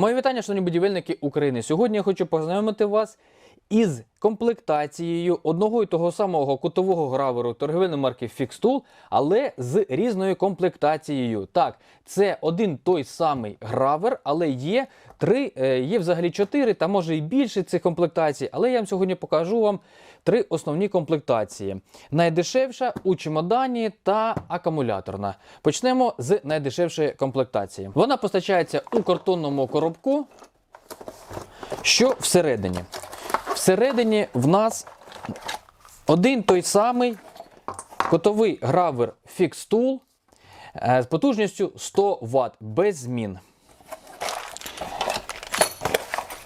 Мої вітання, шановні будівельники України. Сьогодні я хочу познайомити вас із комплектацією одного і того самого кутового граверу торгівельної марки Fixtool, але з різною комплектацією. Так, це один той самий гравер, але є три, е, є взагалі чотири, та може і більше цих комплектацій. Але я вам сьогодні покажу вам три основні комплектації: найдешевша у чемодані та акумуляторна. Почнемо з найдешевшої комплектації. Вона постачається у картонному коробку. Що всередині? Всередині в нас один той самий котовий гравер Fixtool е, з потужністю 100 Вт без змін.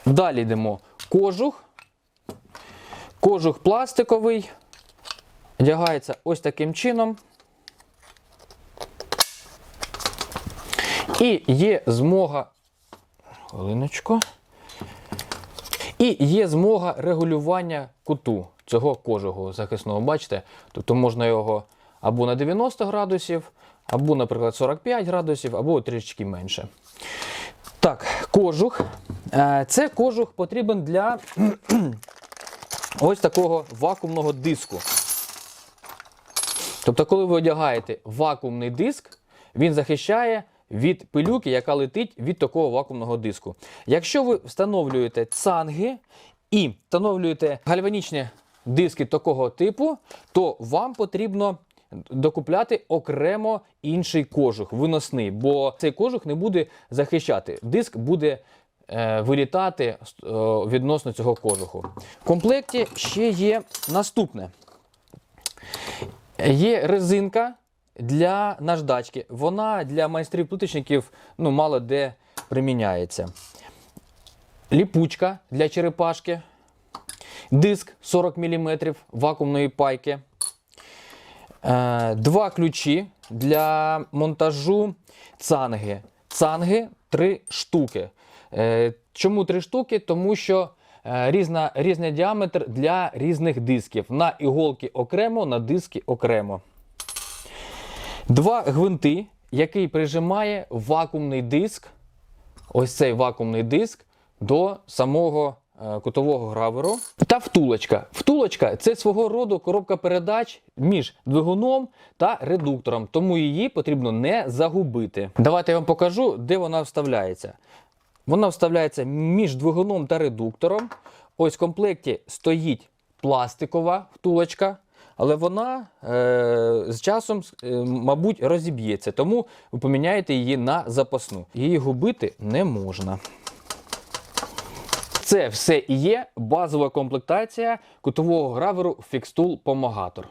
Далі йдемо кожух. Кожух пластиковий. Одягається ось таким чином. І є змога. Хвилиночку. І є змога регулювання куту цього кожугу захисного. Бачите? Тобто можна його або на 90 градусів, або, наприклад, 45 градусів, або трішки менше. Так, кожух. Е, Це кожух потрібен для ось такого вакуумного диску. Тобто, коли ви одягаєте вакуумний диск, він захищає від пилюки, яка летить від такого вакуумного диску. Якщо ви встановлюєте цанги і встановлюєте гальванічні диски такого типу, то вам потрібно докупляти окремо інший кожух, виносний, бо цей кожух не буде захищати. Диск буде е, вилітати е, відносно цього кожуху. В комплекті ще є наступне. Є резинка для наждачки. Вона для майстрів плиточників ну, мало де приміняється. Ліпучка для черепашки. Диск 40 мм вакуумної пайки. Е, Два ключі для монтажу цанги. Цанги 3 штуки. Е, Чому 3 штуки? Тому що е, різна, різний діаметр для різних дисків. На іголки окремо, на диски окремо. Два гвинти, який прижимає вакуумний диск, ось цей вакуумний диск до самого е, кутового граверу. Та втулочка. Втулочка це свого роду коробка передач між двигуном та редуктором, тому її потрібно не загубити. Давайте я вам покажу, де вона вставляється. Вона вставляється між двигуном та редуктором. Ось в комплекті стоїть пластикова втулочка. Але вона е, з часом, е, мабуть, розіб'ється, тому ви поміняєте її на запасну. Її губити не можна. Це все і є базова комплектація кутового граверу Fixtool Помагаtor.